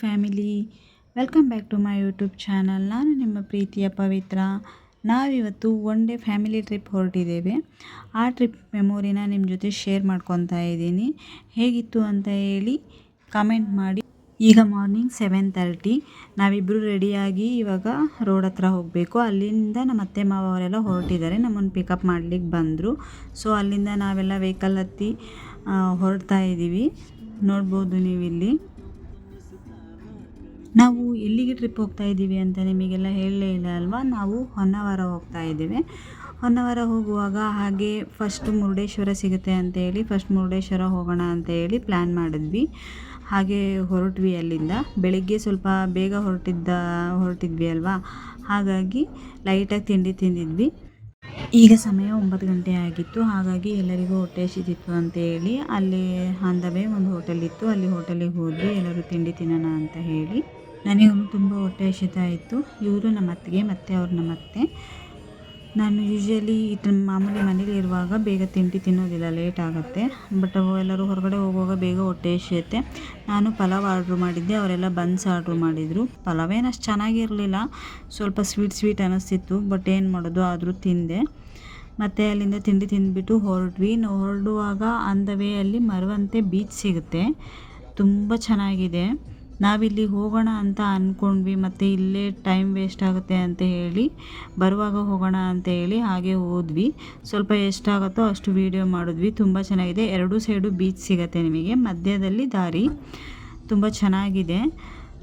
Family welcome back to my YouTube channel ನಾನು ನಿಮ್ಮ ಪ್ರೀತಿಯ ಪವಿತ್ರ. ನಾವಿವತ್ತು ಒನ್ ಡೇ ಫ್ಯಾಮಿಲಿ ಟ್ರಿಪ್ ಹೊರಟಿದ್ದೇವೆ. ಆ ಟ್ರಿಪ್ ಮೆಮೊರಿನ ನಿಮ್ಮ ಜೊತೆ ಶೇರ್ ಮಾಡ್ಕೊತಾ ಇದ್ದೀನಿ. ಹೇಗಿತ್ತು ಅಂತ ಹೇಳಿ ಕಮೆಂಟ್ ಮಾಡಿ. ಈಗ ಮಾರ್ನಿಂಗ್ ಸೆವೆನ್ ತರ್ಟಿ ನಾವಿಬ್ಬರು ರೆಡಿಯಾಗಿ ಇವಾಗ ರೋಡ್ ಹತ್ರ ಹೋಗಬೇಕು. ಅಲ್ಲಿಂದ ನಮ್ಮ ಅತ್ತೆ, ಮಾವ ಅವರೆಲ್ಲ ಹೊರಟಿದ್ದಾರೆ. ನಮ್ಮನ್ನು ಪಿಕಪ್ ಮಾಡ್ಲಿಕ್ಕೆ ಬಂದರು. ಸೊ ಅಲ್ಲಿಂದ ನಾವೆಲ್ಲ ವೆಹಿಕಲ್ ಹತ್ತಿ ಹೊರಡ್ತಾ ಇದ್ದೀವಿ. ನೋಡ್ಬೋದು ನೀವಿಲ್ಲಿ. ನಾವು ಎಲ್ಲಿಗೆ ಟ್ರಿಪ್ ಹೋಗ್ತಾ ಇದ್ದೀವಿ ಅಂತ ನಿಮಗೆಲ್ಲ ಹೇಳಲೇ ಇಲ್ಲ ಅಲ್ವಾ? ನಾವು ಹೊನ್ನಾವರ ಹೋಗ್ತಾ ಇದ್ದೇವೆ. ಹೊನ್ನಾವರ ಹೋಗುವಾಗ ಹಾಗೆ ಫಸ್ಟ್ ಮುರುಡೇಶ್ವರ ಸಿಗುತ್ತೆ ಅಂತ ಹೇಳಿ ಫಸ್ಟ್ ಮುರುಡೇಶ್ವರ ಹೋಗೋಣ ಅಂತ ಹೇಳಿ ಪ್ಲ್ಯಾನ್ ಮಾಡಿದ್ವಿ. ಹಾಗೆ ಹೊರಟ್ವಿ ಅಲ್ಲಿಂದ. ಬೆಳಿಗ್ಗೆ ಸ್ವಲ್ಪ ಬೇಗ ಹೊರಟಿದ್ದ, ಹೊರಟಿದ್ವಿ ಅಲ್ವಾ? ಹಾಗಾಗಿ ಲೈಟಾಗಿ ತಿಂಡಿ ತಿಂದಿದ್ವಿ. ಈಗ ಸಮಯ ಒಂಬತ್ತು ಗಂಟೆ ಆಗಿತ್ತು. ಹಾಗಾಗಿ ಎಲ್ಲರಿಗೂ ಹೊಟ್ಟೆ ಅಂತ ಹೇಳಿ ಅಲ್ಲಿ ಅಂದವೇ ಒಂದು ಹೋಟೆಲ್ ಇತ್ತು. ಅಲ್ಲಿ ಹೋಟೆಲಿಗೆ ಹೋದ್ವಿ. ಎಲ್ಲರೂ ತಿಂಡಿ ತಿನ್ನೋಣ ಅಂತ ಹೇಳಿ. ನನಗೂ ತುಂಬ ಹೊಟ್ಟೆ ಹಸಿತ ಇತ್ತು. ಇವರು ನಮ್ಮ ಅತ್ತಿಗೆ, ಮತ್ತು ಅವ್ರು ನಮ್ಮ ಅತ್ತೆ. ನಾನು ಯೂಶ್ವಲಿ ಇದನ್ನ ಮಾಮೂಲಿ ಮನೇಲಿ ಇರುವಾಗ ಬೇಗ ತಿಂಡಿ ತಿನ್ನೋದಿಲ್ಲ ಲೇಟ್ ಆಗುತ್ತೆ. ಬಟ್ ಎಲ್ಲರೂ ಹೊರಗಡೆ ಹೋಗುವಾಗ ಬೇಗ ಹೊಟ್ಟೆ ಹಸಿಯುತ್ತೆ. ನಾನು ಪಲಾವ್ ಆರ್ಡ್ರ್ ಮಾಡಿದ್ದೆ, ಅವರೆಲ್ಲ ಬನ್ಸ್ ಆರ್ಡ್ರ್ ಮಾಡಿದರು. ಪಲಾವೇನು ಅಷ್ಟು ಚೆನ್ನಾಗಿರಲಿಲ್ಲ. ಸ್ವಲ್ಪ ಸ್ವೀಟ್ ಸ್ವೀಟ್ ಅನ್ನಿಸ್ತಿತ್ತು ಬಟ್ ಏನು ಮಾಡೋದು, ಆದರೂ ತಿಂದೆ. ಮತ್ತು ಅಲ್ಲಿಂದ ತಿಂಡಿ ತಿಂದುಬಿಟ್ಟು ಹೊರಟ್ವಿ. ಹೊರಡುವಾಗ ಆನ್ ದ ವೇ ಅಲ್ಲಿ ಮರವಂತೆ ಬೀಚ್ ಸಿಗುತ್ತೆ. ತುಂಬ ಚೆನ್ನಾಗಿದೆ. ನಾವಿಲ್ಲಿ ಹೋಗೋಣ ಅಂತ ಅಂದ್ಕೊಂಡ್ವಿ ಮತ್ತು ಇಲ್ಲೇ ಟೈಮ್ ವೇಸ್ಟ್ ಆಗುತ್ತೆ ಅಂತ ಹೇಳಿ, ಬರುವಾಗ ಹೋಗೋಣ ಅಂತ ಹೇಳಿ ಹಾಗೆ ಹೋದ್ವಿ. ಸ್ವಲ್ಪ ಎಷ್ಟಾಗುತ್ತೋ ಅಷ್ಟು ವೀಡಿಯೋ ಮಾಡಿದ್ವಿ. ತುಂಬ ಚೆನ್ನಾಗಿದೆ. ಎರಡೂ ಸೈಡು ಬೀಚ್ ಸಿಗುತ್ತೆ ನಿಮಗೆ. ಮಧ್ಯದಲ್ಲಿ ದಾರಿ ತುಂಬ ಚೆನ್ನಾಗಿದೆ.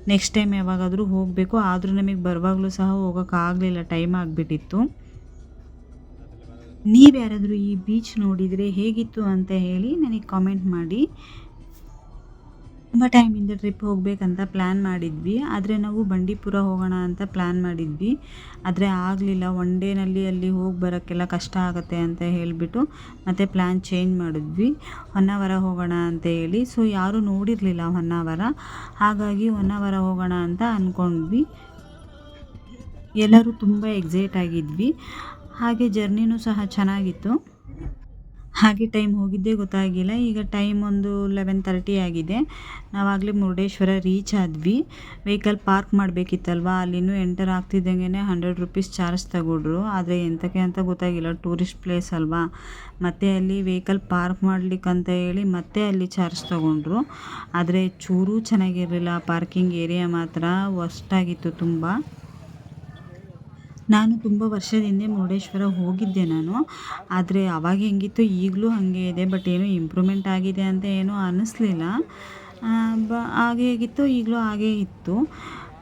ನೆಕ್ಸ್ಟ್ ಟೈಮ್ ಯಾವಾಗಾದರೂ ಹೋಗಬೇಕು. ಆದರೂ ನಮಗೆ ಬರುವಾಗಲೂ ಸಹ ಹೋಗೋಕ್ಕಾಗಲಿಲ್ಲ ಟೈಮ್ ಆಗಿಬಿಟ್ಟಿತ್ತು. ನೀವು ಯಾರಾದರೂ ಈ ಬೀಚ್ ನೋಡಿದರೆ ಹೇಗಿತ್ತು ಅಂತ ಹೇಳಿ ನನಗೆ ಕಾಮೆಂಟ್ ಮಾಡಿ. ತುಂಬ ಟೈಮಿಂದ ಟ್ರಿಪ್ ಹೋಗಬೇಕಂತ ಪ್ಲ್ಯಾನ್ ಮಾಡಿದ್ವಿ. ಆದರೆ ನಾವು ಬಂಡೀಪುರ ಹೋಗೋಣ ಅಂತ ಪ್ಲ್ಯಾನ್ ಮಾಡಿದ್ವಿ. ಆದರೆ ಆಗಲಿಲ್ಲ. ಒನ್ ಡೇನಲ್ಲಿ ಅಲ್ಲಿ ಹೋಗಿ ಬರೋಕ್ಕೆಲ್ಲ ಕಷ್ಟ ಆಗುತ್ತೆ ಅಂತ ಹೇಳಿಬಿಟ್ಟು ಮತ್ತೆ ಪ್ಲ್ಯಾನ್ ಚೇಂಜ್ ಮಾಡಿದ್ವಿ. ಹೊನ್ನಾವರ ಹೋಗೋಣ ಅಂತ ಹೇಳಿ. ಸೊ ಯಾರೂ ನೋಡಿರಲಿಲ್ಲ ಹೊನ್ನಾವರ. ಹಾಗಾಗಿ ಹೊನ್ನಾವರ ಹೋಗೋಣ ಅಂತ ಅಂದ್ಕೊಂಡ್ವಿ ಎಲ್ಲರೂ ತುಂಬ ಎಕ್ಸೈಟ್ ಆಗಿದ್ವಿ. ಹಾಗೆ ಜರ್ನಿನೂ ಸಹ ಚೆನ್ನಾಗಿತ್ತು. ಹಾಗೆ ಟೈಮ್ ಹೋಗಿದ್ದೇ ಗೊತ್ತಾಗಿಲ್ಲ. ಈಗ ಟೈಮ್ ಒಂದು ಲೆವೆನ್ ತರ್ಟಿ ಆಗಿದೆ. ನಾವಾಗಲೇ ಮುರುಡೇಶ್ವರ ರೀಚ್ ಆದ್ವಿ. ವೆಹಿಕಲ್ ಪಾರ್ಕ್ ಮಾಡಬೇಕಿತ್ತಲ್ವ? ಅಲ್ಲಿನೂ ಎಂಟರ್ ಆಗ್ತಿದ್ದಂಗೆ ಹಂಡ್ರೆಡ್ ರುಪೀಸ್ ಚಾರ್ಜ್ ತಗೊಂಡ್ರು. ಆದರೆ ಎಂತಕ್ಕೆ ಅಂತ ಗೊತ್ತಾಗಿಲ್ಲ. ಟೂರಿಸ್ಟ್ ಪ್ಲೇಸ್ ಅಲ್ವಾ? ಮತ್ತು ಅಲ್ಲಿ ವೆಹಿಕಲ್ ಪಾರ್ಕ್ ಅಂತ ಹೇಳಿ ಮತ್ತೆ ಅಲ್ಲಿ ಚಾರ್ಜ್ ತಗೊಂಡ್ರು. ಆದರೆ ಚೂರೂ ಚೆನ್ನಾಗಿರಲಿಲ್ಲ. ಪಾರ್ಕಿಂಗ್ ಏರಿಯಾ ಮಾತ್ರ ವಸ್ಟಾಗಿತ್ತು ತುಂಬ. ನಾನು ತುಂಬ ವರ್ಷದ ಮುರುಡೇಶ್ವರ ಹೋಗಿದ್ದೆ ನಾನು. ಆದರೆ ಅವಾಗ ಹೆಂಗಿತ್ತು ಈಗಲೂ ಹಾಗೆ ಇದೆ ಬಟ್ ಏನೂ ಇಂಪ್ರೂವ್ಮೆಂಟ್ ಆಗಿದೆ ಅಂತ ಏನೂ ಅನ್ನಿಸ್ಲಿಲ್ಲ ಬ, ಹಾಗೆ ಹೇಗಿತ್ತು ಈಗಲೂ ಹಾಗೇ ಇತ್ತು.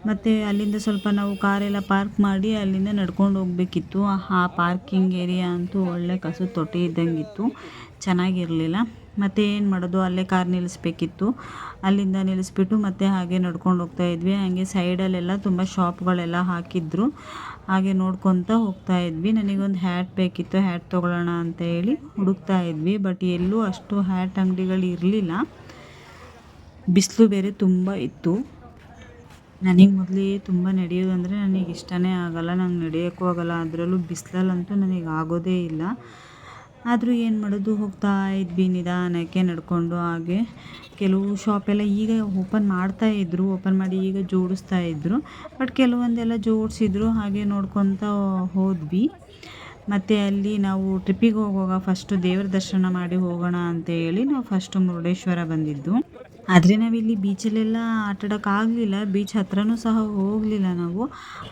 ಮತ್ತು ಅಲ್ಲಿಂದ ಸ್ವಲ್ಪ ನಾವು ಕಾರೆಲ್ಲ ಪಾರ್ಕ್ ಮಾಡಿ ಅಲ್ಲಿಂದ ನಡ್ಕೊಂಡು ಹೋಗಬೇಕಿತ್ತು. ಆ ಪಾರ್ಕಿಂಗ್ ಏರಿಯಾ ಅಂತೂ ಒಳ್ಳೆ ಕಸದ ತೊಟ್ಟಿ ಇದ್ದಂಗಿತ್ತು. ಚೆನ್ನಾಗಿರಲಿಲ್ಲ. ಮತ್ತು ಏನು ಮಾಡೋದು? ಅಲ್ಲೇ ಕಾರ್ ನಿಲ್ಲಿಸ್ಬೇಕಿತ್ತು. ಅಲ್ಲಿಂದ ನಿಲ್ಲಿಸ್ಬಿಟ್ಟು ಮತ್ತೆ ಹಾಗೆ ನಡ್ಕೊಂಡು ಹೋಗ್ತಾ ಇದ್ವಿ. ಹಾಗೆ ಸೈಡಲ್ಲೆಲ್ಲ ತುಂಬ ಶಾಪ್ಗಳೆಲ್ಲ ಹಾಕಿದ್ರು. ಹಾಗೆ ನೋಡ್ಕೊತ ಹೋಗ್ತಾ ಇದ್ವಿ. ನನಗೊಂದು ಹ್ಯಾಟ್ ಬೇಕಿತ್ತು. ಹ್ಯಾಟ್ ತೊಗೊಳ್ಳೋಣ ಅಂತ ಹೇಳಿ ಹುಡುಕ್ತಾ ಇದ್ವಿ. ಬಟ್ ಎಲ್ಲೂ ಅಷ್ಟು ಹ್ಯಾಟ್ ಅಂಗಡಿಗಳು ಇರಲಿಲ್ಲ. ಬಿಸಿಲು ಬೇರೆ ತುಂಬ ಇತ್ತು. ನನಗೆ ಮೊದಲೇ ತುಂಬ ನಡೆಯೋದಂದರೆ ನನಗೆ ಇಷ್ಟನೇ ಆಗಲ್ಲ. ನಂಗೆ ನಡೆಯೋಕ್ಕೂ ಆಗಲ್ಲ. ಅದರಲ್ಲೂ ಬಿಸಿಲಲ್ಲಂತೂ ನನಗೆ ಆಗೋದೇ ಇಲ್ಲ. ಆದರೂ ಏನು ಮಾಡೋದು, ಹೋಗ್ತಾ ಇದ್ವಿ ನಿಧಾನಕ್ಕೆ ನಡ್ಕೊಂಡು ಹಾಗೆ. ಕೆಲವು ಶಾಪೆಲ್ಲ ಈಗ ಓಪನ್ ಮಾಡ್ತಾ ಇದ್ದರು ಓಪನ್ ಮಾಡಿ ಈಗ ಜೋಡಿಸ್ತಾ ಇದ್ದರು ಬಟ್ ಕೆಲವೊಂದೆಲ್ಲ ಜೋಡಿಸಿದ್ರು, ಹಾಗೆ ನೋಡ್ಕೊತ ಹೋದ್ವಿ. ಮತ್ತು ಅಲ್ಲಿ ನಾವು ಟ್ರಿಪ್ಪಿಗೆ ಹೋಗುವಾಗ ಫಸ್ಟು ದೇವ್ರ ದರ್ಶನ ಮಾಡಿ ಹೋಗೋಣ ಅಂತ ಹೇಳಿ ನಾವು ಫಸ್ಟು ಮುರುಡೇಶ್ವರ ಬಂದಿದ್ದು. ಆದರೆ ನಾವಿಲ್ಲಿ ಬೀಚಲ್ಲೆಲ್ಲ ಆಗಲಿಲ್ಲ. ಬೀಚ್ ಹತ್ರನೂ ಸಹ ಹೋಗಲಿಲ್ಲ ನಾವು.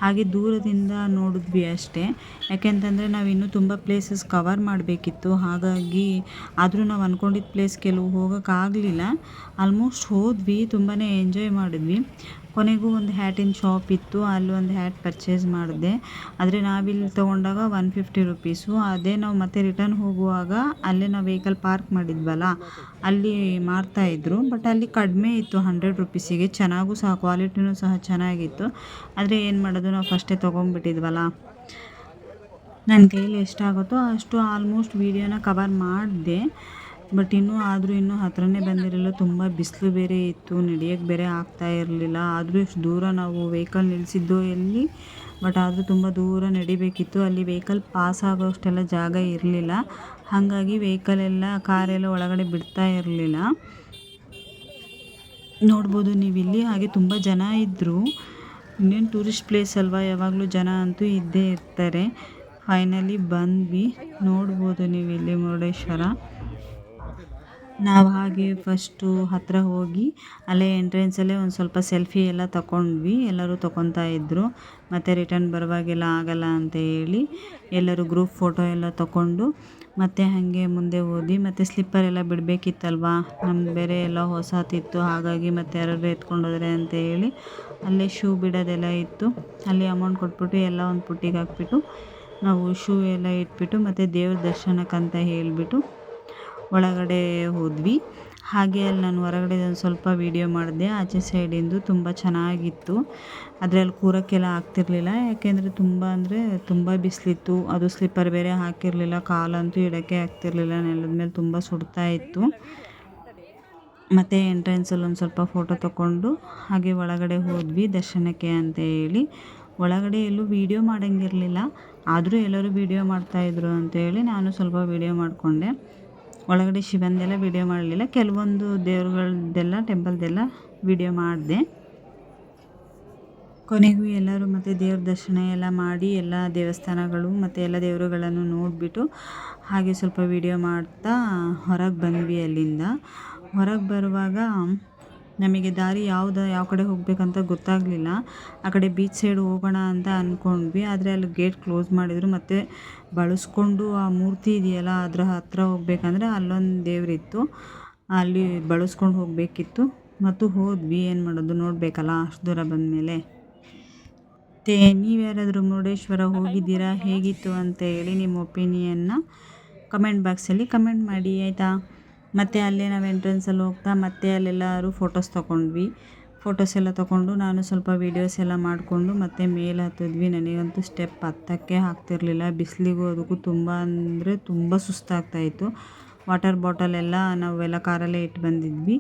ಹಾಗೆ ದೂರದಿಂದ ನೋಡಿದ್ವಿ ಅಷ್ಟೇ. ಯಾಕೆಂತಂದರೆ ನಾವು ಇನ್ನೂ ತುಂಬ ಪ್ಲೇಸಸ್ ಕವರ್ ಮಾಡಬೇಕಿತ್ತು. ಹಾಗಾಗಿ ಆದರೂ ನಾವು ಅಂದ್ಕೊಂಡಿದ್ದ ಪ್ಲೇಸ್ ಕೆಲವು ಹೋಗೋಕ್ಕಾಗಲಿಲ್ಲ ಆಲ್ಮೋಸ್ಟ್ ಹೋದ್ವಿ ತುಂಬಾ ಎಂಜಾಯ್ ಮಾಡಿದ್ವಿ. ಕೊನೆಗೂ ಒಂದು ಹ್ಯಾಟಿನ ಶಾಪ್ ಇತ್ತು, ಅಲ್ಲಿ ಒಂದು ಹ್ಯಾಟ್ ಪರ್ಚೇಸ್ ಮಾಡಿದೆ. ಆದರೆ ನಾವಿಲ್ಲಿ ತೊಗೊಂಡಾಗ ಒನ್ ಫಿಫ್ಟಿ ರುಪೀಸು ಅದೇ ನಾವು ಮತ್ತೆ ರಿಟರ್ನ್ ಹೋಗುವಾಗ ಅಲ್ಲೇ ನಾವು ವೆಹಿಕಲ್ ಪಾರ್ಕ್ ಮಾಡಿದ್ವಲ್ಲ, ಅಲ್ಲಿ ಮಾರ್ತಾಯಿದ್ರು ಬಟ್ ಅಲ್ಲಿ ಕಡಿಮೆ ಇತ್ತು ಹಂಡ್ರೆಡ್ ರುಪೀಸಿಗೆ ಚೆನ್ನಾಗೂ ಸಹ ಕ್ವಾಲಿಟಿನೂ ಸಹ ಚೆನ್ನಾಗಿತ್ತು. ಆದರೆ ಏನು ಮಾಡೋದು, ನಾವು ಫಸ್ಟೇ ತೊಗೊಂಡ್ಬಿಟ್ಟಿದ್ವಲ್ಲ ನನ್ನ ಕೈಯಲ್ಲಿ ಎಷ್ಟಾಗುತ್ತೋ ಅಷ್ಟು ಆಲ್ಮೋಸ್ಟ್ ವೀಡಿಯೋನ ಕವರ್ ಮಾಡಿದೆ. ಬಟ್ ಇನ್ನೂ ಆದರೂ ಇನ್ನೂ ಹತ್ರನೇ ಬಂದಿರಲಿಲ್ಲ. ತುಂಬ ಬಿಸಿಲು ಬೇರೆ ಇತ್ತು. ನಡೆಯೋಕ್ಕೆ ಬೇರೆ ಆಗ್ತಾ ಇರಲಿಲ್ಲ. ಆದರೂ ಇಷ್ಟು ದೂರ ನಾವು ವೆಹಿಕಲ್ ನಿಲ್ಲಿಸಿದ್ದು ಎಲ್ಲಿ? ಬಟ್ ಆದರೂ ತುಂಬ ದೂರ ನಡಿಬೇಕಿತ್ತು. ಅಲ್ಲಿ ವೆಹಿಕಲ್ ಪಾಸ್ ಆಗೋಷ್ಟೆಲ್ಲ ಜಾಗ ಇರಲಿಲ್ಲ. ಹಾಗಾಗಿ ವೆಹಿಕಲ್ ಎಲ್ಲ ಕಾರೆಲ್ಲ ಒಳಗಡೆ ಬಿಡ್ತಾ ಇರಲಿಲ್ಲ. ನೋಡ್ಬೋದು ನೀವು ಇಲ್ಲಿ ಹಾಗೆ ತುಂಬ ಜನ ಇದ್ದರು ಇನ್ನೇನು ಟೂರಿಸ್ಟ್ ಪ್ಲೇಸ್ ಅಲ್ವಾ? ಯಾವಾಗಲೂ ಜನ ಅಂತೂ ಇದ್ದೇ ಇರ್ತಾರೆ. ಫೈನಲಿ ಬಂದ್ವಿ. ನೋಡ್ಬೋದು ನೀವು ಇಲ್ಲಿ ಮುರುಡೇಶ್ವರ. ನಾವು ಹಾಗೆ ಫಸ್ಟು ಹತ್ತಿರ ಹೋಗಿ ಅಲ್ಲೇ ಎಂಟ್ರೆನ್ಸಲ್ಲೇ ಒಂದು ಸ್ವಲ್ಪ ಸೆಲ್ಫಿ ಎಲ್ಲ ತಗೊಂಡ್ವಿ ಎಲ್ಲರೂ ತಗೊತಾ ಇದ್ದರು ಮತ್ತು ರಿಟರ್ನ್ ಬರುವಾಗೆಲ್ಲ ಆಗಲ್ಲ ಅಂತ ಹೇಳಿ ಎಲ್ಲರೂ ಗ್ರೂಪ್ ಫೋಟೋ ಎಲ್ಲ ತಗೊಂಡು ಮತ್ತು ಹಾಗೆ ಮುಂದೆ ಹೋದ್ವಿ. ಮತ್ತು ಸ್ಲಿಪ್ಪರ್ ಎಲ್ಲ ಬಿಡಬೇಕಿತ್ತಲ್ವಾ? ನಮ್ಗೆ ಬೇರೆ ಎಲ್ಲ ಹೊಸತಿತ್ತು. ಹಾಗಾಗಿ ಮತ್ತು ಯಾರಾದರೂ ಎತ್ಕೊಂಡು ಹೋದರೆ ಅಂತ ಹೇಳಿ ಅಲ್ಲೇ ಶೂ ಬಿಡೋದೆಲ್ಲ ಇತ್ತು. ಅಲ್ಲಿ ಅಮೌಂಟ್ ಕೊಟ್ಬಿಟ್ಟು ಎಲ್ಲ ಒಂದು ಪುಟ್ಟಿಗೆ ಹಾಕ್ಬಿಟ್ಟು ನಾವು ಶೂ ಎಲ್ಲ ಇಟ್ಬಿಟ್ಟು ಮತ್ತು ದೇವ್ರ ದರ್ಶನಕ್ಕಂತ ಹೇಳಿಬಿಟ್ಟು ಒಳಗಡೆ ಹೋದ್ವಿ. ಹಾಗೆ ಅಲ್ಲಿ ನಾನು ಹೊರಗಡೆ ಒಂದು ಸ್ವಲ್ಪ ವೀಡಿಯೋ ಮಾಡಿದೆ ಆಚೆ ಸೈಡಿಂದು ತುಂಬ ಚೆನ್ನಾಗಿತ್ತು. ಅದರಲ್ಲಿ ಕೂರೋಕ್ಕೆಲ್ಲ ಆಗ್ತಿರಲಿಲ್ಲ. ಯಾಕೆಂದರೆ ತುಂಬ ಅಂದರೆ ತುಂಬ ಬಿಸಿಲಿತ್ತು. ಅದು ಸ್ಲಿಪ್ಪರ್ ಬೇರೆ ಹಾಕಿರಲಿಲ್ಲ. ಕಾಲಂತೂ ಇಡೋಕ್ಕೆ ಆಗ್ತಿರಲಿಲ್ಲ. ನೆಲದ ಮೇಲೆ ತುಂಬ ಸುಡ್ತಾ ಇತ್ತು. ಮತ್ತು ಎಂಟ್ರೆನ್ಸಲ್ಲಿ ಒಂದು ಸ್ವಲ್ಪ ಫೋಟೋ ತಗೊಂಡು ಹಾಗೆ ಒಳಗಡೆ ಹೋದ್ವಿ. ದರ್ಶನಕ್ಕೆ ಅಂತ ಹೇಳಿ. ಒಳಗಡೆ ಎಲ್ಲೂ ವೀಡಿಯೋ ಮಾಡೋಂಗಿರಲಿಲ್ಲ. ಆದರೂ ಎಲ್ಲರೂ ವೀಡಿಯೋ ಮಾಡ್ತಾಯಿದ್ರು ಅಂತೇಳಿ ನಾನು ಸ್ವಲ್ಪ ವೀಡಿಯೋ ಮಾಡಿಕೊಂಡೆ. ಒಳಗಡೆ ಶಿವಂದೆಲ್ಲ ವಿಡಿಯೋ ಮಾಡಲಿಲ್ಲ. ಕೆಲವೊಂದು ದೇವ್ರುಗಳದ್ದೆಲ್ಲ ಟೆಂಪಲ್ದೆಲ್ಲ ವಿಡಿಯೋ ಮಾಡಿದೆ. ಕೊನೆಗೂ ಎಲ್ಲರೂ ಮತ್ತು ದೇವ್ರ ದರ್ಶನ ಎಲ್ಲ ಮಾಡಿ, ಎಲ್ಲ ದೇವಸ್ಥಾನಗಳು ಮತ್ತು ಎಲ್ಲ ದೇವರುಗಳನ್ನು ನೋಡಿಬಿಟ್ಟು ಹಾಗೆ ಸ್ವಲ್ಪ ವಿಡಿಯೋ ಮಾಡ್ತಾ ಹೊರಗೆ ಬಂದ್ವಿ ಅಲ್ಲಿಂದ. ಹೊರಗೆ ಬರುವಾಗ ನಮಗೆ ದಾರಿ ಯಾವ್ದು, ಯಾವ ಕಡೆ ಹೋಗಬೇಕಂತ ಗೊತ್ತಾಗಲಿಲ್ಲ. ಆ ಕಡೆ ಬೀಚ್ ಸೈಡ್ ಹೋಗೋಣ ಅಂತ ಅಂದ್ಕೊಂಡ್ವಿ ಆದರೆ ಅಲ್ಲಿ ಗೇಟ್ ಕ್ಲೋಸ್ ಮಾಡಿದರು. ಮತ್ತು ಬಳಸ್ಕೊಂಡು ಆ ಮೂರ್ತಿ ಇದೆಯಲ್ಲ, ಅದರ ಹತ್ತಿರ ಹೋಗ್ಬೇಕಂದ್ರೆ ಅಲ್ಲೊಂದು ದೇವರಿತ್ತು ಅಲ್ಲಿ ಬಳಸ್ಕೊಂಡು ಹೋಗಬೇಕಿತ್ತು. ಮತ್ತು ಹೋದ್ವಿ. ಏನು ಮಾಡೋದು? ನೋಡಬೇಕಲ್ಲ, ಅಷ್ಟು ದೂರ ಬಂದಮೇಲೆ. ಮತ್ತು ನೀವು ಯಾರಾದರೂ ಮುರುಡೇಶ್ವರ ಹೋಗಿದ್ದೀರಾ? ಹೇಗಿತ್ತು ಅಂತ ಹೇಳಿ ನಿಮ್ಮ ಒಪಿನಿಯನ್ನ ಕಮೆಂಟ್ ಬಾಕ್ಸಲ್ಲಿ ಕಮೆಂಟ್ ಮಾಡಿ, ಆಯಿತಾ? ಮತ್ತು ಅಲ್ಲೇ ನಾವು ಎಂಟ್ರೆನ್ಸಲ್ಲಿ ಹೋಗ್ತಾ ಮತ್ತೆ ಅಲ್ಲೆಲ್ಲರೂ ಫೋಟೋಸ್ ತೊಗೊಂಡ್ವಿ. ಫೋಟೋಸ್ ಎಲ್ಲ ತೊಗೊಂಡು ನಾನು ಸ್ವಲ್ಪ ವೀಡಿಯೋಸ್ ಎಲ್ಲ ಮಾಡಿಕೊಂಡು ಮತ್ತೆ ಮೇಲೆ ಹತ್ತಿದ್ವಿ. ನನಗಂತೂ ಸ್ಟೆಪ್ ಹತ್ತಕ್ಕೆ ಆಗ್ತಿರ್ಲಿಲ್ಲ. ಬಿಸಿಲಿಗೂ ಅದಕ್ಕೂ ತುಂಬ ಅಂದರೆ ತುಂಬ ಸುಸ್ತಾಗ್ತಾಯಿತ್ತು ವಾಟರ್ ಬಾಟಲೆಲ್ಲ ನಾವೆಲ್ಲ ಕಾರಲ್ಲೇ ಇಟ್ಟು ಬಂದಿದ್ವಿ.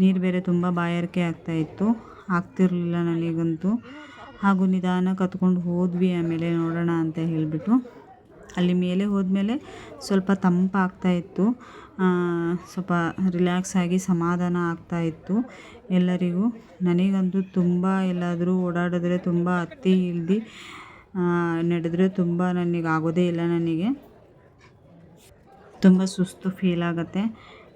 ನೀರು ಬೇರೆ ತುಂಬ ಬಾಯಾರಿಕೆ ಆಗ್ತಾಯಿತ್ತು ಆಗ್ತಿರ್ಲಿಲ್ಲ ನನಗಂತೂ. ಹಾಗೂ ನಿಧಾನ ಕತ್ಕೊಂಡು ಹೋದ್ವಿ ಆಮೇಲೆ ನೋಡೋಣ ಅಂತ ಹೇಳಿಬಿಟ್ಟು. ಅಲ್ಲಿ ಮೇಲೆ ಹೋದ್ಮೇಲೆ ಸ್ವಲ್ಪ ತಂಪಾಗ್ತಾಯಿತ್ತು ಸ್ವಲ್ಪ ರಿಲ್ಯಾಕ್ಸ್ ಆಗಿ ಸಮಾಧಾನ ಆಗ್ತಾ ಇತ್ತು. ಎಲ್ಲರಿಗೂ ನನಗಂತೂ ತುಂಬ ಎಲ್ಲಾದರೂ ಓಡಾಡಿದ್ರೆ ತುಂಬ ಹತ್ತಿ ಇಲ್ದಿ ನಡೆದ್ರೆ ತುಂಬ ನನಗೆ ಆಗೋದೇ ಇಲ್ಲ ನನಗೆ. ತುಂಬ ಸುಸ್ತು ಫೀಲ್ ಆಗುತ್ತೆ.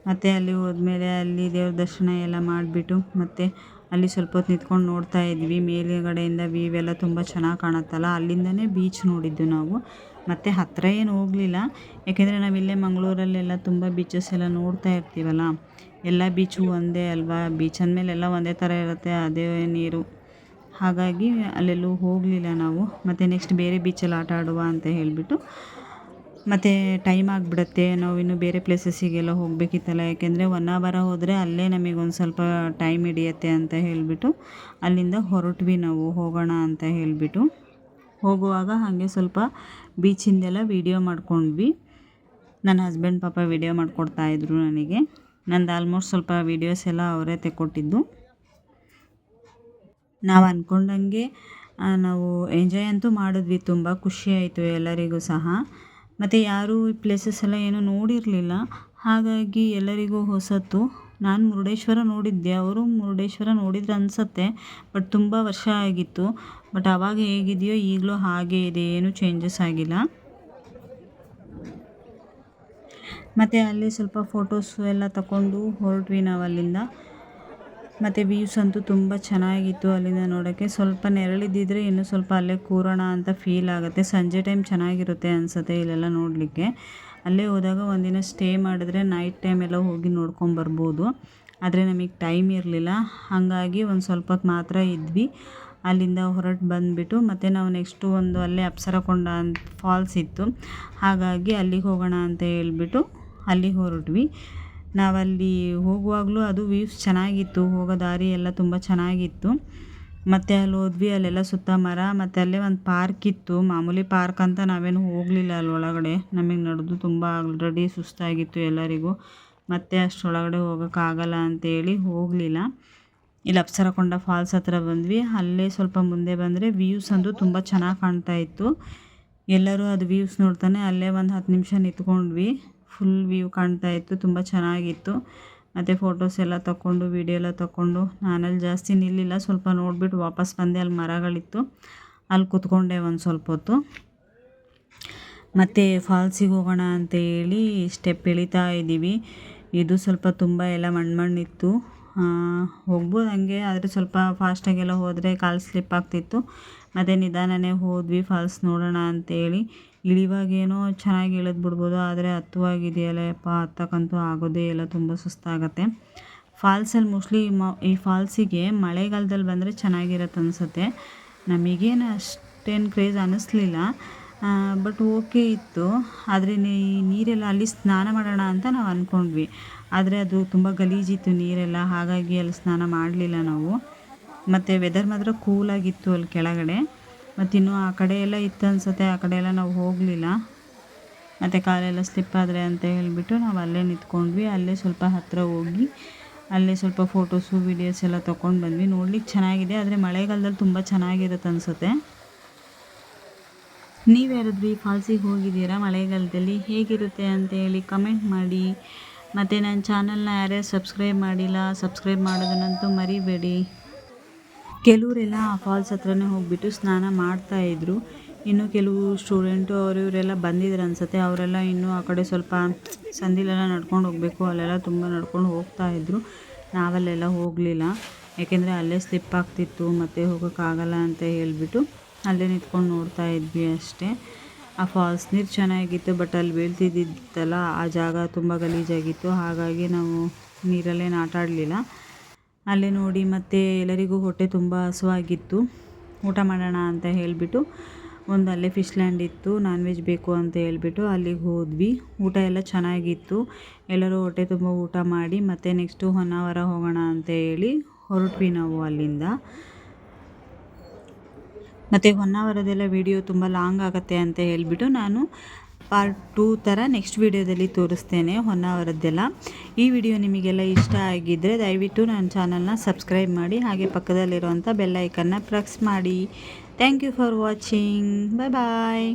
ಮತ್ತು ಅಲ್ಲಿ ಹೋದ್ಮೇಲೆ ಅಲ್ಲಿ ದೇವ್ರ ದರ್ಶನ ಎಲ್ಲ ಮಾಡಿಬಿಟ್ಟು, ಮತ್ತು ಅಲ್ಲಿ ಸ್ವಲ್ಪ ಹೊತ್ತು ನಿಂತ್ಕೊಂಡು ನೋಡ್ತಾ ಇದ್ವಿ. ಮೇಲುಗಡೆಯಿಂದ ವ್ಯೂವ್ ಎಲ್ಲ ತುಂಬ ಚೆನ್ನಾಗಿ ಕಾಣುತ್ತಲ್ಲ. ಅಲ್ಲಿಂದನೇ ಬೀಚ್ ನೋಡಿದ್ದು ನಾವು. ಮತ್ತು ಹತ್ತಿರ ಏನು ಹೋಗಲಿಲ್ಲ. ಯಾಕೆಂದರೆ ನಾವು ಇಲ್ಲೇ ಮಂಗಳೂರಲ್ಲೆಲ್ಲ ತುಂಬ ಬೀಚಸ್ ಎಲ್ಲ ನೋಡ್ತಾ ಇರ್ತೀವಲ್ಲ. ಎಲ್ಲ ಬೀಚು ಒಂದೇ ಅಲ್ವಾ? ಬೀಚ್ ಅಂದಮೇಲೆ ಎಲ್ಲ ಒಂದೇ ಥರ ಇರುತ್ತೆ, ಅದೇ ನೀರು. ಹಾಗಾಗಿ ಅಲ್ಲೆಲ್ಲೂ ಹೋಗಲಿಲ್ಲ ನಾವು. ಮತ್ತು ನೆಕ್ಸ್ಟ್ ಬೇರೆ ಬೀಚಲ್ಲಿ ಆಟ ಆಡುವ ಅಂತ ಹೇಳಿಬಿಟ್ಟು ಮತ್ತು ಟೈಮ್ ಆಗಿಬಿಡತ್ತೆ. ನಾವು ಇನ್ನೂ ಬೇರೆ ಪ್ಲೇಸಸ್ಸಿಗೆಲ್ಲ ಹೋಗಬೇಕಿತ್ತಲ್ಲ. ಯಾಕೆಂದರೆ ಒನ್ ಅವರ ಹೋದರೆ ಅಲ್ಲೇ ನಮಗೊಂದು ಸ್ವಲ್ಪ ಟೈಮ್ ಹಿಡಿಯತ್ತೆ ಅಂತ ಹೇಳಿಬಿಟ್ಟು ಅಲ್ಲಿಂದ ಹೊರಟ್ವಿ ನಾವು ಹೋಗೋಣ ಅಂತ ಹೇಳಿಬಿಟ್ಟು. ಹೋಗುವಾಗ ಹಾಗೆ ಸ್ವಲ್ಪ ಬೀಚಿಂದೆಲ್ಲ ವೀಡಿಯೋ ಮಾಡ್ಕೊಂಡ್ವಿ. ನನ್ನ ಹಸ್ಬೆಂಡ್ ಪಾಪ ವೀಡಿಯೋ ಮಾಡಿಕೊಡ್ತಾಯಿದ್ರು ನನಗೆ. ನಂದು ಆಲ್ಮೋಸ್ಟ್ ಸ್ವಲ್ಪ ವೀಡಿಯೋಸ್ ಎಲ್ಲ ಅವರೇ ತೆಕ್ಕೊಟ್ಟಿದ್ದು. ನಾವು ಅಂದ್ಕೊಂಡಂಗೆ ನಾವು ಎಂಜಾಯ್ ಅಂತೂ ಮಾಡಿದ್ವಿ, ತುಂಬ ಖುಷಿ ಆಯಿತು ಎಲ್ಲರಿಗೂ ಸಹ. ಮತ್ತು ಯಾರೂ ಈ ಪ್ಲೇಸಸ್ ಎಲ್ಲ ಏನೂ ನೋಡಿರಲಿಲ್ಲ. ಹಾಗಾಗಿ ಎಲ್ಲರಿಗೂ ಹೊಸತು ನಾನು ಮುರುಡೇಶ್ವರ ನೋಡಿದ್ದೆ, ಅವರು ಮುರುಡೇಶ್ವರ ನೋಡಿದ್ರು ಅನಿಸತ್ತೆ ಬಟ್ ತುಂಬ ವರ್ಷ ಆಗಿತ್ತು. ಬಟ್ ಆವಾಗ ಹೇಗಿದೆಯೋ ಈಗಲೂ ಹಾಗೆ ಇದೆ, ಏನೂ ಚೇಂಜಸ್ ಆಗಿಲ್ಲ. ಮತ್ತು ಅಲ್ಲಿ ಸ್ವಲ್ಪ ಫೋಟೋಸು ಎಲ್ಲ ತಗೊಂಡು ಹೊರಟ್ವಿ ನಾವು ಅಲ್ಲಿಂದ. ಮತ್ತು ವ್ಯೂಸ್ ಅಂತೂ ತುಂಬ ಚೆನ್ನಾಗಿತ್ತು ಅಲ್ಲಿಂದ ನೋಡೋಕ್ಕೆ. ಸ್ವಲ್ಪ ನೆರಳಿದ್ದಿದ್ರೆ ಇನ್ನೂ ಸ್ವಲ್ಪ ಅಲ್ಲೇ ಕೂರೋಣ ಅಂತ ಫೀಲ್ ಆಗುತ್ತೆ. ಸಂಜೆ ಟೈಮ್ ಚೆನ್ನಾಗಿರುತ್ತೆ ಅನಿಸುತ್ತೆ ಇಲ್ಲೆಲ್ಲ ನೋಡಲಿಕ್ಕೆ. ಅಲ್ಲೇ ಹೋದಾಗ ಒಂದಿನ ಸ್ಟೇ ಮಾಡಿದ್ರೆ ನೈಟ್ ಟೈಮ್ ಎಲ್ಲ ಹೋಗಿ ನೋಡ್ಕೊಂಬರ್ಬೋದು ಆದರೆ ನಮಗೆ ಟೈಮ್ ಇರಲಿಲ್ಲ. ಹಾಗಾಗಿ ಒಂದು ಸ್ವಲ್ಪ ಮಾತ್ರ ಇದ್ವಿ. ಅಲ್ಲಿಂದ ಹೊರಟು ಬಂದುಬಿಟ್ಟು ಮತ್ತು ನಾವು ನೆಕ್ಸ್ಟು ಒಂದು ಅಲ್ಲೇ ಅಪ್ಸರಕೊಂಡ ಅಂತ ಫಾಲ್ಸ್ ಇತ್ತು. ಹಾಗಾಗಿ ಅಲ್ಲಿಗೆ ಹೋಗೋಣ ಅಂತ ಹೇಳ್ಬಿಟ್ಟು ಅಲ್ಲಿಗೆ ಹೊರಟ್ವಿ. ನಾವಲ್ಲಿ ಹೋಗುವಾಗಲೂ ಅದು ವ್ಯೂಸ್ ಚೆನ್ನಾಗಿತ್ತು. ಹೋಗೋ ದಾರಿ ಎಲ್ಲ ತುಂಬ ಚೆನ್ನಾಗಿತ್ತು. ಮತ್ತು ಅಲ್ಲಿ ಹೋದ್ವಿ, ಅಲ್ಲೆಲ್ಲ ಸುತ್ತ ಮರ ಮತ್ತು ಅಲ್ಲೇ ಒಂದು ಪಾರ್ಕ್ ಇತ್ತು. ಮಾಮೂಲಿ ಪಾರ್ಕ್ ಅಂತ ನಾವೇನು ಹೋಗಲಿಲ್ಲ ಅಲ್ಲಿ ಒಳಗಡೆ ನಮಗೆ ನಡೆದು ತುಂಬ ಆಲ್ರೆಡಿ ಸುಸ್ತಾಗಿತ್ತು ಎಲ್ಲರಿಗೂ. ಮತ್ತೆ ಅಷ್ಟರೊಳಗಡೆ ಹೋಗೋಕ್ಕಾಗಲ್ಲ ಅಂತೇಳಿ ಹೋಗಲಿಲ್ಲ. ಇಲ್ಲಿ ಅಪ್ಸರಕೊಂಡ ಫಾಲ್ಸ್ ಹತ್ರ ಬಂದ್ವಿ. ಅಲ್ಲೇ ಸ್ವಲ್ಪ ಮುಂದೆ ಬಂದರೆ ವ್ಯೂಸ್ ಅಂತೂ ತುಂಬ ಚೆನ್ನಾಗಿ ಕಾಣ್ತಾ ಇತ್ತು. ಎಲ್ಲರೂ ಅದು ವ್ಯೂಸ್ ನೋಡ್ತಾನೆ ಅಲ್ಲೇ ಒಂದು ಹತ್ತು ನಿಮಿಷ ನಿಂತ್ಕೊಂಡ್ವಿ. ಫುಲ್ ವ್ಯೂ ಕಾಣ್ತಾ ಇತ್ತು, ತುಂಬ ಚೆನ್ನಾಗಿತ್ತು. ಮತ್ತು ಫೋಟೋಸ್ ಎಲ್ಲ ತಗೊಂಡು ವೀಡಿಯೋ ಎಲ್ಲ ತಗೊಂಡು ನಾನಲ್ಲಿ ಜಾಸ್ತಿ ನಿಲ್ಲಿಲ್ಲ. ಸ್ವಲ್ಪ ನೋಡಿಬಿಟ್ಟು ವಾಪಸ್ ಬಂದೆ. ಅಲ್ಲಿ ಮರಗಳಿತ್ತು. ಅಲ್ಲಿ ಕೂತ್ಕೊಂಡೆ ಒಂದು ಸ್ವಲ್ಪ ಹೊತ್ತು. ಮತ್ತು ಫಾಲ್ಸಿಗೆ ಹೋಗೋಣ ಅಂತ ಹೇಳಿ ಸ್ಟೆಪ್ ಇಳಿತಾ ಇದ್ದೀವಿ. ಇದು ಸ್ವಲ್ಪ ತುಂಬ ಎಲ್ಲ ಮಣ್ಣು ಮಣ್ಣಿತ್ತು. ಹೋಗ್ಬೋದು ಹಂಗೆ. ಆದರೆ ಸ್ವಲ್ಪ ಫಾಸ್ಟಾಗೆಲ್ಲ ಹೋದರೆ ಕಾಲು ಸ್ಲಿಪ್ ಆಗ್ತಿತ್ತು. ಮತ್ತು ನಿಧಾನನೇ ಹೋದ್ವಿ ಫಾಲ್ಸ್ ನೋಡೋಣ ಅಂತೇಳಿ ಇಳಿವಾಗೇನೋ ಚೆನ್ನಾಗಿ ಇಳಿದು ಬಿಡ್ಬೋದು, ಆದರೆ ಹತ್ತುವಾಗಿದೆಯಲ್ಲ ಯಪ್ಪ ಹತ್ತಕ್ಕಂತೂ ಆಗೋದೇ ಇಲ್ಲ, ತುಂಬ ಸುಸ್ತಾಗತ್ತೆ. ಫಾಲ್ಸಲ್ಲಿ ಮೋಸ್ಟ್ಲಿ ಮ, ಈ ಫಾಲ್ಸಿಗೆ ಮಳೆಗಾಲದಲ್ಲಿ ಬಂದರೆ ಚೆನ್ನಾಗಿರತ್ತೆ ಅನಿಸುತ್ತೆ. ನಮಗೇನು ಅಷ್ಟೇನು ಕ್ರೇಜ್ ಅನ್ನಿಸ್ಲಿಲ್ಲ ಬಟ್ ಓಕೆ ಇತ್ತು. ಆದರೆ ನೀರೆಲ್ಲ ಅಲ್ಲಿ ಸ್ನಾನ ಮಾಡೋಣ ಅಂತ ನಾವು ಅಂದ್ಕೊಂಡ್ವಿ ಆದರೆ ಅದು ತುಂಬ ಗಲೀಜಿತ್ತು ನೀರೆಲ್ಲ, ಹಾಗಾಗಿ ಅಲ್ಲಿ ಸ್ನಾನ ಮಾಡಲಿಲ್ಲ ನಾವು. ಮತ್ತು ವೆದರ್ ಮಾತ್ರ ಕೂಲಾಗಿತ್ತು ಅಲ್ಲಿ ಕೆಳಗಡೆ. ಮತ್ತು ಇನ್ನೂ ಆ ಕಡೆ ಎಲ್ಲ ಇತ್ತು ಅನಿಸುತ್ತೆ, ಆ ಕಡೆ ಎಲ್ಲ ನಾವು ಹೋಗಲಿಲ್ಲ. ಮತ್ತು ಕಾಲೆಲ್ಲ ಸ್ಲಿಪ್ ಆದರೆ ಅಂತ ಹೇಳಿಬಿಟ್ಟು ನಾವು ಅಲ್ಲೇ ನಿಂತ್ಕೊಂಡ್ವಿ. ಅಲ್ಲೇ ಸ್ವಲ್ಪ ಹತ್ತಿರ ಹೋಗಿ, ಅಲ್ಲೇ ಸ್ವಲ್ಪ ಫೋಟೋಸು ವೀಡಿಯೋಸ್ ಎಲ್ಲ ತೊಗೊಂಡು ಬಂದ್ವಿ. ನೋಡ್ಲಿಕ್ಕೆ ಚೆನ್ನಾಗಿದೆ, ಆದರೆ ಮಳೆಗಾಲದಲ್ಲಿ ತುಂಬ ಚೆನ್ನಾಗಿರುತ್ತೆ ಅನಿಸುತ್ತೆ. ನೀವು ಯಾರಾದರೂ ಈ ಫಾಲ್ಸಿಗೆ ಹೋಗಿದ್ದೀರಾ? ಮಳೆಗಾಲದಲ್ಲಿ ಹೇಗಿರುತ್ತೆ ಅಂತ ಹೇಳಿ ಕಮೆಂಟ್ ಮಾಡಿ. ಮತ್ತು ನನ್ನ ಚಾನಲ್ನ ಯಾರ್ಯಾರು ಸಬ್ಸ್ಕ್ರೈಬ್ ಮಾಡಿಲ್ಲ ಸಬ್ಸ್ಕ್ರೈಬ್ ಮಾಡೋದನ್ನಂತೂ ಮರಿಬೇಡಿ. ಕೆಲವರೆಲ್ಲ ಆ ಫಾಲ್ಸ್ ಹತ್ರನೇ ಹೋಗಿಬಿಟ್ಟು ಸ್ನಾನ ಮಾಡ್ತಾಯಿದ್ರು ಇನ್ನು ಕೆಲವು ಸ್ಟೂಡೆಂಟು ಅವರು ಇವರೆಲ್ಲ ಬಂದಿದ್ರು ಅನಿಸುತ್ತೆ. ಅವರೆಲ್ಲ ಇನ್ನೂ ಆ ಕಡೆ ಸ್ವಲ್ಪ ಸಂದಿಲೆಲ್ಲ ನಡ್ಕೊಂಡು ಹೋಗಬೇಕು. ಅಲ್ಲೆಲ್ಲ ತುಂಬ ನಡ್ಕೊಂಡು ಹೋಗ್ತಾಯಿದ್ರು ನಾವಲ್ಲೆಲ್ಲ ಹೋಗಲಿಲ್ಲ. ಯಾಕೆಂದರೆ ಅಲ್ಲೇ ಸ್ಲಿಪ್ ಆಗ್ತಿತ್ತು. ಮತ್ತು ಹೋಗೋಕ್ಕಾಗಲ್ಲ ಅಂತ ಹೇಳಿಬಿಟ್ಟು ಅಲ್ಲೇ ನಿಂತ್ಕೊಂಡು ನೋಡ್ತಾ ಇದ್ವಿ ಅಷ್ಟೇ. ಆ ಫಾಲ್ಸ್ ನೀರು ಚೆನ್ನಾಗಿತ್ತು ಬಟ್ ಅಲ್ಲಿ ಬೀಳ್ತಿದ್ದಿತ್ತಲ್ಲ. ಆ ಜಾಗ ತುಂಬ ಗಲೀಜಾಗಿತ್ತು. ಹಾಗಾಗಿ ನಾವು ನೀರಲ್ಲೇನು ಆಟ ಅಲ್ಲೇ ನೋಡಿ ಮತ್ತೆ ಎಲ್ಲರಿಗೂ ಹೊಟ್ಟೆ ತುಂಬ ಹಸುವಾಗಿತ್ತು. ಊಟ ಮಾಡೋಣ ಅಂತ ಹೇಳಿಬಿಟ್ಟು ಒಂದು ಅಲ್ಲೇ ಫಿಶ್ ಲ್ಯಾಂಡ್ ಇತ್ತು ನಾನ್ ವೆಜ್ ಬೇಕು ಅಂತ ಹೇಳಿಬಿಟ್ಟು ಅಲ್ಲಿಗೆ ಹೋದ್ವಿ. ಊಟ ಎಲ್ಲ ಚೆನ್ನಾಗಿತ್ತು. ಎಲ್ಲರೂ ಹೊಟ್ಟೆ ತುಂಬ ಊಟ ಮಾಡಿ ಮತ್ತು ನೆಕ್ಸ್ಟು ಹೊನ್ನಾವರ ಹೋಗೋಣ ಅಂತ ಹೇಳಿ ಹೊರಟ್ವಿ ನಾವು ಅಲ್ಲಿಂದ. ಮತ್ತು ಹೊನ್ನಾವರದೆಲ್ಲ ವಿಡಿಯೋ ತುಂಬ ಲಾಂಗ್ ಆಗುತ್ತೆ ಅಂತ ಹೇಳಿಬಿಟ್ಟು ನಾನು ಪಾರ್ಟ್ ಟೂ ಥರ ನೆಕ್ಸ್ಟ್ ವೀಡಿಯೋದಲ್ಲಿ ತೋರಿಸ್ತೇನೆ ಹೊನ್ನಾವರದ್ದೆಲ್ಲ. ಈ ವಿಡಿಯೋ ನಿಮಗೆಲ್ಲ ಇಷ್ಟ ಆಗಿದ್ದರೆ ದಯವಿಟ್ಟು ನನ್ನ ಚಾನಲ್ನ ಸಬ್ಸ್ಕ್ರೈಬ್ ಮಾಡಿ, ಹಾಗೆ ಪಕ್ಕದಲ್ಲಿರುವಂಥ ಬೆಲ್ಲೈಕನ್ನ ಪ್ರೆಸ್ ಮಾಡಿ. Thank you for watching bye bye